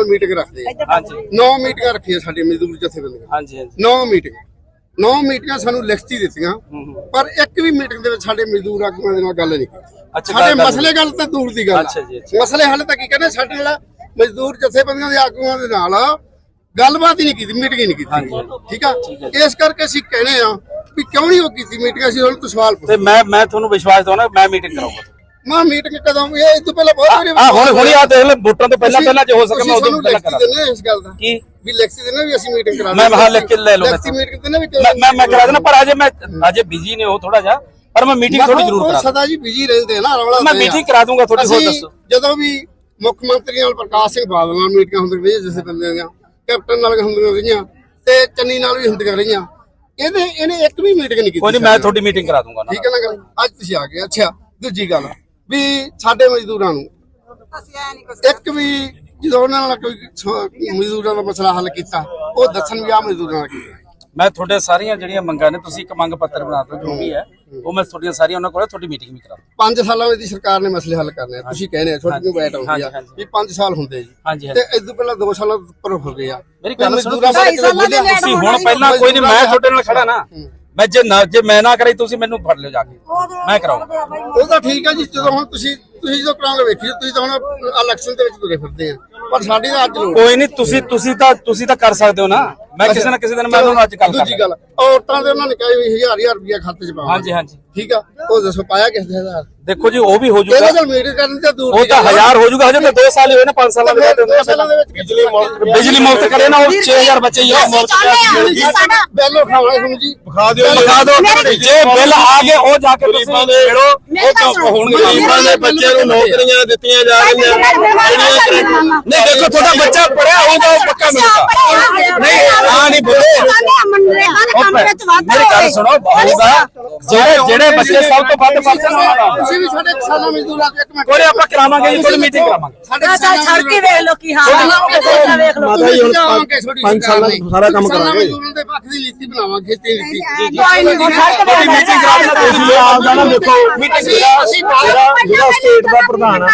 ਨਾਲ ਮੀਟਿੰਗ ਰੱਖਦੇ ਆ। ਹਾਂਜੀ। ਨੌ ਮੀਟਿੰਗਾਂ ਰੱਖੀਆਂ ਸਾਡੇ ਮਜ਼ਦੂਰ ਜਥੇਬੰਦੀਆਂ ਹਾਂਜੀ ਹਾਂਜੀ। ਨੌ ਮੀਟਿੰਗ। ਨੌ ਮੀਟਿੰਗਾਂ ਸਾਨੂੰ ਲਿਖਤੀ ਦਿੱਤੀਆਂ। ਪਰ ਇੱਕ ਵੀ ਮੀਟਿੰਗ ਦੇ ਵਿੱਚ ਸਾਡੇ ਮਜ਼ਦੂਰ ਆਗੂਆਂ ਦੇ ਨਾਲ ਗੱਲ ਨਹੀਂ ਕੀਤੀ। ਸਾਡੇ ਮਸਲੇ ਗੱਲ ਤਾਂ ਦੂਰ ਦੀ ਗੱਲ। ਮਸਲੇ ਹੱਲ ਤਾਂ ਕੀ ਕਹਿੰਦੇ? ਸਾਡੇ ਨਾਲ ਮਜ਼ਦੂਰ ਜਥੇਬੰਦੀਆਂ ਦੇ ਆਗੂਆਂ ਦੇ ਨਾਲ ਗੱਲਬਾਤ ਹੀ ਨਹੀਂ ਕੀਤੀ ਮੀਟਿੰਗ ਹੀ ਨਹੀਂ। ਕੀਤੀ। ਠੀਕ ਆ? ਇਸ ਕਰਕੇ ਅਸੀਂ ਕਹਿੰਦੇ ਆ ਵੀ ਕਿਉਂ ਨਹੀਂ ਉਹ ਕੀਤੀ ਮੀਟਿੰਗ? ਅਸੀਂ ਤੋਂ ਸਵਾਲ ਪੁੱਛ ਤੇ ਮੈਂ ਮੈਂ ਤੁਹਾਨੂੰ ਵਿਸ਼ਵਾਸ ਦਵਾਉਣਾ ਮੈਂ ਮੀਟਿੰਗ ਕਰਾਉਂਗਾ ਮਾਂ ਮੀਟਿੰਗ ਕਦੋਂ ਇਹ ਇਸ ਤੋਂ ਪਹਿਲਾਂ ਬਹੁਤ ਵਾਰੀ ਆ ਹੁਣ ਹੁਣੀ ਆ ਦੇਖ ਲੈ ਵੋਟਾਂ ਤੋਂ ਪਹਿਲਾਂ ਪਹਿਲਾਂ ਜੇ ਹੋ ਸਕੇ ਮੈਂ ਉਦੋਂ ਪਹਿਲਾਂ ਕਰਾਂ ਦਿੰਦੇ ਆ ਇਸ ਗੱਲ ਦਾ। ਕੀ? ਵੀ ਦਿੰਦੇ ਆ ਵੀ ਅਸੀਂ ਮੀਟਿੰਗ ਕਰਾ ਮੈਂ ਬਾਹਰ ਲਿਖ ਕੇ ਲੈ ਲਓ ਲਿਖਤੀ ਮੀਟਿੰਗ ਵੀ ਮੈਂ ਮੈਂ ਕਰਾ ਦੇਣਾ ਪਰ ਅਜੇ ਮੈਂ ਅਜੇ ਬਿਜ਼ੀ ਨੇ ਉਹ ਥੋੜਾ ਜਿਹਾ ਪਰ ਮੈਂ ਮੀਟਿੰਗ ਥੋੜੀ ਜ਼ਰੂਰ ਕਰਾ ਸਦਾ ਜੀ ਬਿਜ਼ੀ ਰਹਿੰਦੇ ਨਾ ਰੌਲਾ ਮੈਂ meeting ਕਰਾ ਦੂੰਗਾ ਤੁਹਾਡੀ, ਹੋਰ ਦੱਸੋ। ਜਦੋਂ ਵੀ ਮੁੱਖ ਮੰਤਰੀ ਨਾਲ ਪ੍ਰਕਾਸ਼ ਸਿੰਘ ਬਾਦਲ ਨਾਲ ਮੀਟਿੰਗਾਂ ਹੁੰਦੀਆਂ ਰਹੀਆਂ ਜਿਸੇ ਬੰਦੇ ਦੀਆਂ ਕੈਪਟਨ ਨਾਲ ਹੁੰਦੀਆਂ ਰਹੀਆਂ ਤੇ ਚੰਨੀ ਨਾਲ ਵੀ ਹੁੰਦੀਆਂ ਰਹੀਆਂ। ਇਹਨੇ ਇਹਨੇ ਇੱਕ ਵੀ ਮੀਟਿੰਗ ਨਹੀਂ ਕੀਤੀ ਕੋਈ ਨਹੀਂ ਮੈਂ ਤੁਹਾਡੀ ਮੀਟਿੰਗ ਕਰਾ ਦੂੰਗਾ ਠੀਕ ਹੈ ਨਾ ਗੱਲ? ਅੱਜ ਤੁਸੀਂ ਆ ਗਏ ਅੱਛਾ ਦੂਜੀ ਗੱਲ। ਵੀ ਸਾਡੇ ਮਜ਼ਦੂਰਾਂ ਨੂੰ। ਇੱਕ ਵੀ ਜਦੋਂ ਉਹਨਾਂ ਨਾਲ ਕੋਈ ਮਜ਼ਦੂਰਾਂ ਦਾ ਮਸਲਾ ਹੱਲ ਕੀਤਾ ਉਹ ਦੱਸਣ ਵੀ ਆ ਮਜ਼ਦੂਰਾਂ ਨਾਲ ਕੀਤਾ ਮੈਂ ਤੁਹਾਡੇ ਸਾਰੀਆਂ ਜਿਹੜੀਆਂ ਮੰਗਾਂ ਨੇ ਤੁਸੀਂ ਇੱਕ ਮੰਗ ਪੱਤਰ ਬਣਾ ਦਿਓ ਜੋ ਵੀ ਹੈ ਉਹ ਮੈਂ ਤੁਹਾਡੀਆਂ ਸਾਰੀਆਂ ਉਹਨਾਂ ਕੋਲ ਤੁਹਾਡੀ ਮੀਟਿੰਗ ਵੀ ਕਰਾ ਪੰਜ ਸਾਲਾਂ ਵਿੱਚ ਦੀ ਸਰਕਾਰ ਨੇ ਮਸਲੇ ਹੱਲ ਕਰਨੇ ਆ। ਤੁਸੀਂ ਕਹਿੰਦੇ ਤੁਹਾਡੀ ਨੂੰ ਬੈਠ ਆਉਂਦੀ ਆ। ਵੀ 5 ਸਾਲ ਹੁੰਦੇ ਜੀ। ਤੇ ਇਸ ਤੋਂ ਪਹਿਲਾਂ 2 ਸਾਲਾਂ ਉੱਪਰ ਹੋ ਗਏ ਆ। ਮੇਰੀ ਗੱਲ ਸੁਣੋ ਤੁਸੀਂ ਹੁਣ ਪਹਿਲਾਂ ਕੋਈ ਨਹੀਂ ਮੈਂ ਤੁਹਾਡੇ ਨਾਲ ਖੜਾ ਨਾ। ਮੈਂ ਜੇ ਨਾ ਜੇ ਮੈਂ ਨਾ ਕਰਾਈ ਤੁਸੀਂ ਮੈਨੂੰ ਫੜ ਲਿਓ ਜਾ ਕੇ। ਮੈਂ ਕਰਾਉਂਗਾ ਉਹ ਤਾਂ ਠੀਕ ਆ ਜੀ ਜਦੋਂ ਹੁਣ ਤੁਸੀਂ ਤੁਸੀਂ ਜਦੋਂ ਕਰਾਉਂਗੇ ਵੇਖੀ ਤੁਸੀਂ ਤਾਂ ਹੁਣ ਇਲੈਕਸ਼ਨ ਦੇ ਵਿੱਚ ਤੁਰੇ ਫਿਰਦੇ ਆ। ਪਰ ਸਾਡੀ ਤਾਂ ਅੱਜ ਲੋੜ ਕੋਈ ਨਹੀਂ ਤੁਸੀਂ ਤੁਸੀਂ ਤਾਂ ਤੁਸੀਂ ਤਾਂ ਕਰ ਸਕਦੇ ਹੋ ਨਾ। ਮੈਂ ਕਿਸੇ ਨਾ ਕਿਸੇ ਦਿਨ ਮੈਂ ਤੁਹਾਨੂੰ ਅੱਜ ਕੱਲ ਦੂਜੀ ਗੱਲ ਔਰਤਾਂ ਦੇ ਉਹਨਾਂ ਨੇ ਕਿਹਾ ਵੀ ਹਜ਼ਾਰ ਹਜ਼ਾਰ ਰੁਪਇਆ ਖਾਤੇ 'ਚ ਪਾਵਾਂਗੇ। ਹਾਂਜੀ ਹਾਂਜੀ। ਠੀਕ ਆ? ਉਹ ਦੱਸੋ ਪਾਇਆ ਕਿਸ ਦੇ ਹਜ਼ਾਰ ਦੇਖੋ ਜੀ ਉਹ ਵੀ ਹੋ ਜਾਊਗਾ ਨਾਲ ਮੀਟਿੰਗ ਕਰਨ ਤੇ ਦੂਰ ਉਹ ਤਾਂ ਗੱਲ ਆ। ਹਜ਼ਾਰ ਹੋ ਜਾਊਗਾ ਹਜੇ ਤਾਂ 2 ਸਾਲ ਹੀ ਹੋਏ ਨਾ 5 ਸਾਲਾਂ ਦੇ ਬਾਅਦ ਵਿੱਚ। ਬਿਜਲੀ ਮੁਫਤ ਬਿਜਲੀ ਮੁਫਤ ਕਰੇ ਨਾ ਉਹ 6000 ਬੱਚੇ ਹੀ ਸਾਡਾ ਬਿੱਲ ਉਠਾਉਣਾ ਤੁਹਾਨੂੰ ਜੀ। ਵਿਖਾ ਦਿਓ ਦਿਖਾ ਦਿਓ। ਜੇ ਬਿੱਲ ਆ ਗਏ ਉਹ ਜਾ ਕੇ ਤੁਸੀਂ ਮਿਲੋ ਮੇਰੀ ਗੱਲ ਉਹ ਸੁਣੋ। ਗਰੀਬਾਂ ਦੇ ਬੱਚਿਆਂ ਨੂੰ ਨੌਕਰੀਆਂ ਦਿੱਤੀਆਂ ਜਾ ਰਹੀਆਂ। ਨਹੀਂ ਦੇਖੋ ਤੁਹਾਡਾ ਬੱਚਾ ਪੜਿਆ ਹੋਊਗਾ ਉਹ ਪੱਕਾ ਮਿਲੂਗਾ। ਨਹੀਂ ਆ ਨਹੀਂ ਬੋਲੇ। ਮੇਰੀ ਗੱਲ ਸੁਣੋ ਹੋਊਗਾ ਜਿਹੜੇ ਜਿਹੜੇ ਬੱਚੇ ਸਭ ਤੋਂ ਵੱਧ ਪਰਸਨ ਦਾ ਤੁਸੀਂ ਵੀ ਸਾਡੇ ਕਿਸਾਨਾਂ ਮਜ਼ਦੂਰਾਂ ਦੇ ਇੱਕ ਮਿੰਟ। ਕੋਈ ਆਪਾਂ ਕਰਾਵਾਂਗੇ ਜੀ ਕੋਈ ਮੀਟਿੰਗ ਕਰਾਵਾਂਗੇ। ਸਾਡੇ ਅੱਛਾ ਛੜ ਕੇ ਵੇਖ ਲੋ ਕੀ ਹਾਲ ਹੈ ਵੇਖ ਲੋ ਮਾਤਾ ਜੀ ਹੁਣ ਪੰਜ ਸਾਲਾਂ ਦਾ ਸਾਰਾ ਕੰਮ ਕਰਾਂਗੇ। ਮਜ਼ਦੂਰਾਂ ਦੇ ਪੱਖ ਦੀ ਨੀਤੀ ਬਣਾਵਾਂਗੇ ਖੇਤੀ ਨੀਤੀ ਕੋਈ ਨਹੀਂ ਛੜ ਕੇ ਤੁਹਾਡੀ ਮੀਟਿੰਗ ਕਰਾ ਦੇਣਾ ਤੁਸੀਂ ਆਪ ਦਾ ਨਾ ਦੇਖੋ। ਅਸੀਂ ਅਸੀਂ ਜਿਹੜਾ ਸਟੇਟ ਦਾ ਪ੍ਰਧਾਨ ਆ